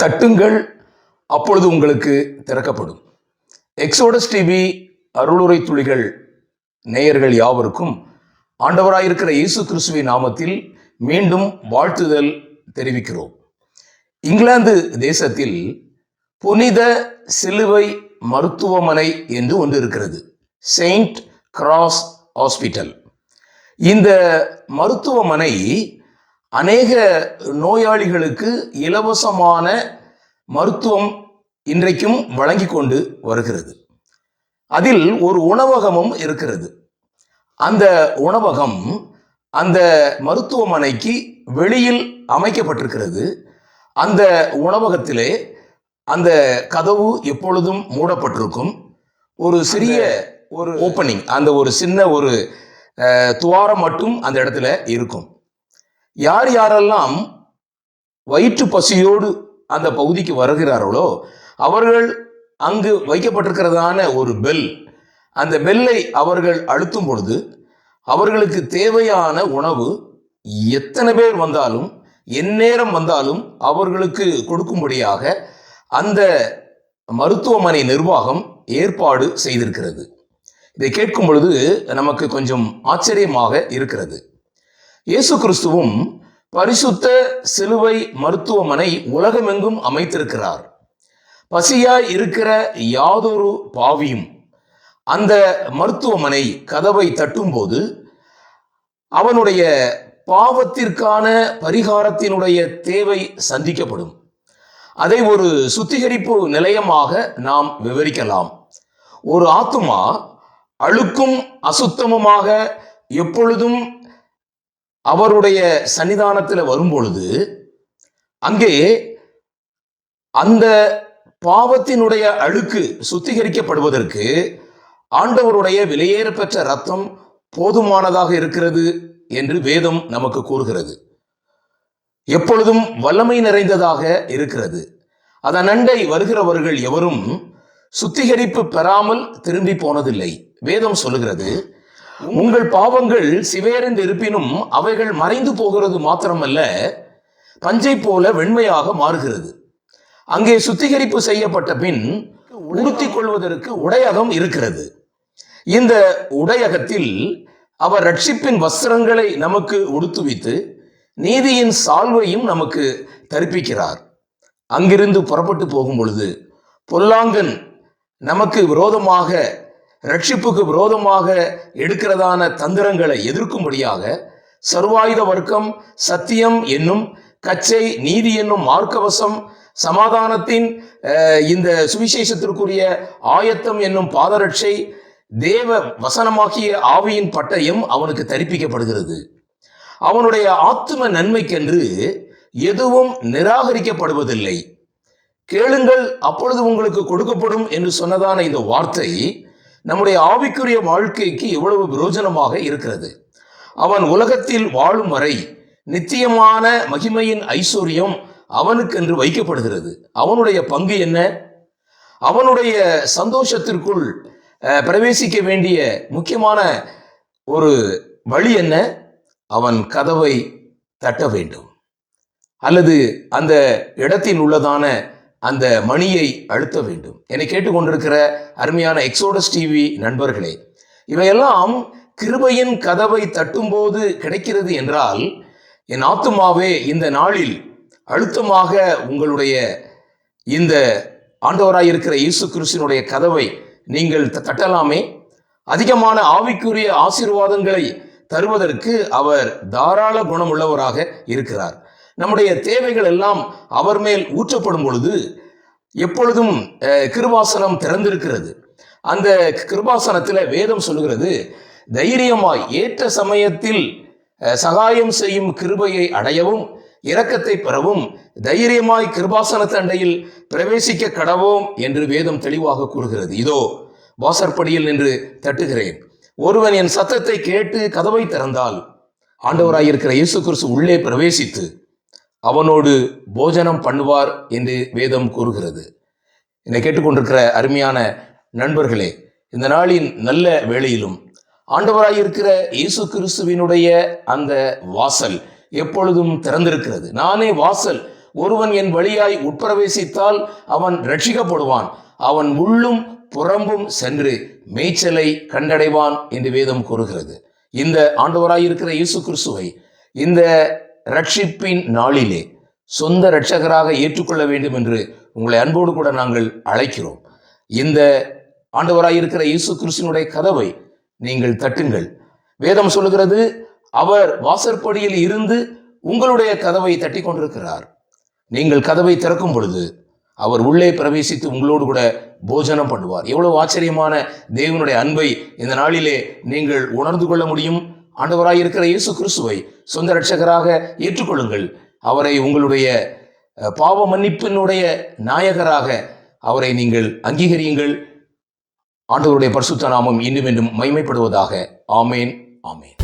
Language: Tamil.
தட்டுங்கள் அப்பொழுது உங்களுக்கு திறக்கப்படும். எக்ஸோடஸ் டிவி அருளுரை துளிகள் நேயர்கள் யாவருக்கும் ஆண்டவராயிருக்கிற இயேசு கிறிஸ்துவின் நாமத்தில் மீண்டும் வாழ்த்துதல் தெரிவிக்கிறோம். இங்கிலாந்து தேசத்தில் புனித சிலுவை மருத்துவமனை என்று ஒன்று இருக்கிறது செயின்ட் கிராஸ் ஹாஸ்பிட்டல் இந்த மருத்துவமனை அநேக நோயாளிகளுக்கு இலவசமான மருத்துவம் இன்றைக்கும் வழங்கி கொண்டு வருகிறது. அதில் ஒரு உணவகமும் இருக்கிறது. அந்த உணவகம் அந்த மருத்துவமனைக்கு வெளியில் அமைக்கப்பட்டிருக்கிறது. அந்த உணவகத்திலே அந்த கதவு எப்பொழுதும் மூடப்பட்டிருக்கும். ஒரு சிறிய ஒரு ஓப்பனிங். அந்த ஒரு சின்ன ஒரு துவாரம் மட்டும் அந்த இடத்துல இருக்கும். யார் யாரெல்லாம் வயிற்று பசியோடு அந்த பகுதிக்கு வருகிறார்களோ அவர்கள் அங்கு வைக்கப்பட்டிருக்கிறதான ஒரு பெல் அந்த பெல்லை அவர்கள் அழுத்தும் பொழுது அவர்களுக்கு தேவையான உணவு எத்தனை பேர் வந்தாலும் எந்நேரம் வந்தாலும் அவர்களுக்கு கொடுக்கும்படியாக அந்த மருத்துவமனை நிர்வாகம் ஏற்பாடு செய்திருக்கிறது. இதை கேட்கும் பொழுது நமக்கு கொஞ்சம் ஆச்சரியமாக இருக்கிறது. இயேசு கிறிஸ்துவும் பரிசுத்த சிலுவை மருத்துவமனை உலகமெங்கும் அமைத்திருக்கிறார். பசியாய் இருக்கிற யாதொரு பாவியும் அந்த மருத்துவமனை கதவை தட்டும்போது அவனுடைய பாவத்திற்கான பரிகாரத்தினுடைய தேவை சந்திக்கப்படும். அதை ஒரு சுத்திகரிப்பு நிலையமாக நாம் விவரிக்கலாம். ஒரு ஆத்துமா அழுக்கும் அசுத்தமுமாக எப்பொழுதும் அவருடைய சன்னிதானத்தில் வரும்பொழுது அங்கே அந்த பாவத்தினுடைய அழுக்கு சுத்திகரிக்கப்படுவதற்கு ஆண்டவருடைய விலையேறப்பெற்ற ரத்தம் போதுமானதாக இருக்கிறது என்று வேதம் நமக்கு கூறுகிறது. எப்பொழுதும் வல்லமை நிறைந்ததாக இருக்கிறது. அதன் அண்டை வருகிறவர்கள் எவரும் சுத்திகரிப்பு பெறாமல் திரும்பி போனதில்லை. வேதம் சொல்லுகிறது உங்கள் பாவங்கள் சிவேரென்று இருப்பினும் அவைகள் மறைந்து போகிறது மாத்திரமல்ல பஞ்சை போல வெண்மையாக மாறுகிறது. அங்கே சுத்திகரிப்பு செய்யப்பட்ட பின் உடுத்திக் கொள்வதற்கு உடையகம் இருக்கிறது. இந்த உடையகத்தில் அவர் ரட்சிப்பின் வஸ்திரங்களை நமக்கு உடுத்துவித்து நீதியின் சால்வையும் நமக்கு தரிப்பிக்கிறார். அங்கிருந்து புறப்பட்டு போகும் பொழுது பொல்லாங்கன் நமக்கு விரோதமாக ரட்சிப்புக்கு விரோதமாக எடுக்கிறதான தந்திரங்களை எதிர்க்கும்படியாக சர்வாயுத வர்க்கம் சத்தியம் என்னும் கச்சை நீதி என்னும் மார்க்கவசம் சமாதானத்தின் இந்த சுவிசேஷத்திற்குரிய ஆயத்தம் என்னும் பாதரட்சை தேவ வசனமாகிய ஆவியின் பட்டயம் அவனுக்கு தரிப்பிக்கப்படுகிறது. அவனுடைய ஆத்தும நன்மைக்கென்று எதுவும் நிராகரிக்கப்படுவதில்லை. கேளுங்கள் அப்பொழுது உங்களுக்கு கொடுக்கப்படும் என்று சொன்னதான இந்த வார்த்தை நம்முடைய ஆவிக்குரிய வாழ்க்கைக்கு எவ்வளவு பிரயோஜனமாக இருக்கிறது? அவன் உலகத்தில் வாழும் வரை நித்தியமான மகிமையின் ஐஸ்வர்யம் அவனுக்கென்று வைக்கப்படுகிறது. அவனுடைய பங்கு என்ன? அவனுடைய சந்தோஷத்திற்குள் பிரவேசிக்க வேண்டிய முக்கியமான ஒரு வழி என்ன? அவன் கதவை தட்ட வேண்டும். அல்லது அந்த இடத்தில் உள்ளதான அந்த மணியை அழுத்த வேண்டும். என்னை கேட்டுக்கொண்டிருக்கிற அருமையான எக்ஸோடஸ் டிவி நண்பர்களே இவையெல்லாம் கிருபையின் கதவை தட்டும்போது கிடைக்கிறது என்றால் என் ஆத்துமாவே இந்த நாளில் அழுத்தமாக உங்களுடைய இந்த ஆண்டவராயிருக்கிற இயேசு கிறிஸ்தினுடைய கதவை நீங்கள் த- தட்டலாமே? அதிகமான ஆவிக்குரிய ஆசீர்வாதங்களை தருவதற்கு அவர் தாராள குணமுள்ளவராக இருக்கிறார். நம்முடைய தேவைகள் எல்லாம் அவர் மேல் ஊற்றப்படும் பொழுது எப்பொழுதும் கிருபாசனம் திறந்திருக்கிறது. அந்த கிருபாசனத்தில் வேதம் சொல்லுகிறது தைரியமாய் ஏற்ற சமயத்தில் சகாயம் செய்யும் கிருபையை அடையவும் இரக்கத்தை பெறவும் தைரியமாய் கிருபாசன தண்டையில் பிரவேசிக்க கடவோம் என்று வேதம் தெளிவாக கூறுகிறது. இதோ வாசற்படியில் நின்று தட்டுகிறேன். ஒருவன் என் சத்தத்தை கேட்டு கதவை திறந்தால் ஆண்டவராயிருக்கிற இயேசு கிறிஸ்து உள்ளே பிரவேசித்து அவனோடு போஜனம் பண்ணுவார் என்று வேதம் கூறுகிறது. என்னை கேட்டுக்கொண்டிருக்கிற அருமையான நண்பர்களே இந்த நாளின் நல்ல வேளையிலும் ஆண்டவராயிருக்கிற இயேசு கிறிஸ்துவினுடைய அந்த வாசல் எப்பொழுதும் திறந்திருக்கிறது. நானே வாசல் ஒருவன் என் வழியாய் உட்பிரவேசித்தால் அவன் ரட்சிக்கப்படுவான் அவன் உள்ளும் புறம்பும் சென்று மேய்ச்சலை கண்டடைவான் என்று வேதம் கூறுகிறது. இந்த ஆண்டவராயிருக்கிற இயேசு கிறிஸ்துவை இந்த ரட்சிப்பின் நாளிலே சொந்த ரட்சகராக ஏற்றுக்கொள்ள வேண்டும் என்று உங்களை அன்போடு கூட நாங்கள் அழைக்கிறோம். இந்த ஆண்டவராயிருக்கிற இயேசு கிறிஸ்தினுடைய கதவை நீங்கள் தட்டுங்கள். வேதம் சொல்லுகிறது அவர் வாசற்படியில் இருந்து உங்களுடைய கதவை தட்டி கொண்டிருக்கிறார். நீங்கள் கதவை திறக்கும் பொழுது அவர் உள்ளே பிரவேசித்து உங்களோடு கூட போஜனம் பண்ணுவார். எவ்வளவு ஆச்சரியமான தேவனுடைய அன்பை இந்த நாளிலே நீங்கள் உணர்ந்து கொள்ள முடியும். ஆண்டவராயிருக்கிற இயேசு கிறிஸ்துவை சொந்த ரட்சகராக ஏற்றுக்கொள்ளுங்கள். அவரை உங்களுடைய பாவ மன்னிப்பினுடைய நாயகராக அவரை நீங்கள் அங்கீகரியுங்கள். ஆண்டவருடைய பரிசுத்த நாமம் இன்னும் என்றும் மைமைப்படுவதாக ஆமேன் ஆமேன்.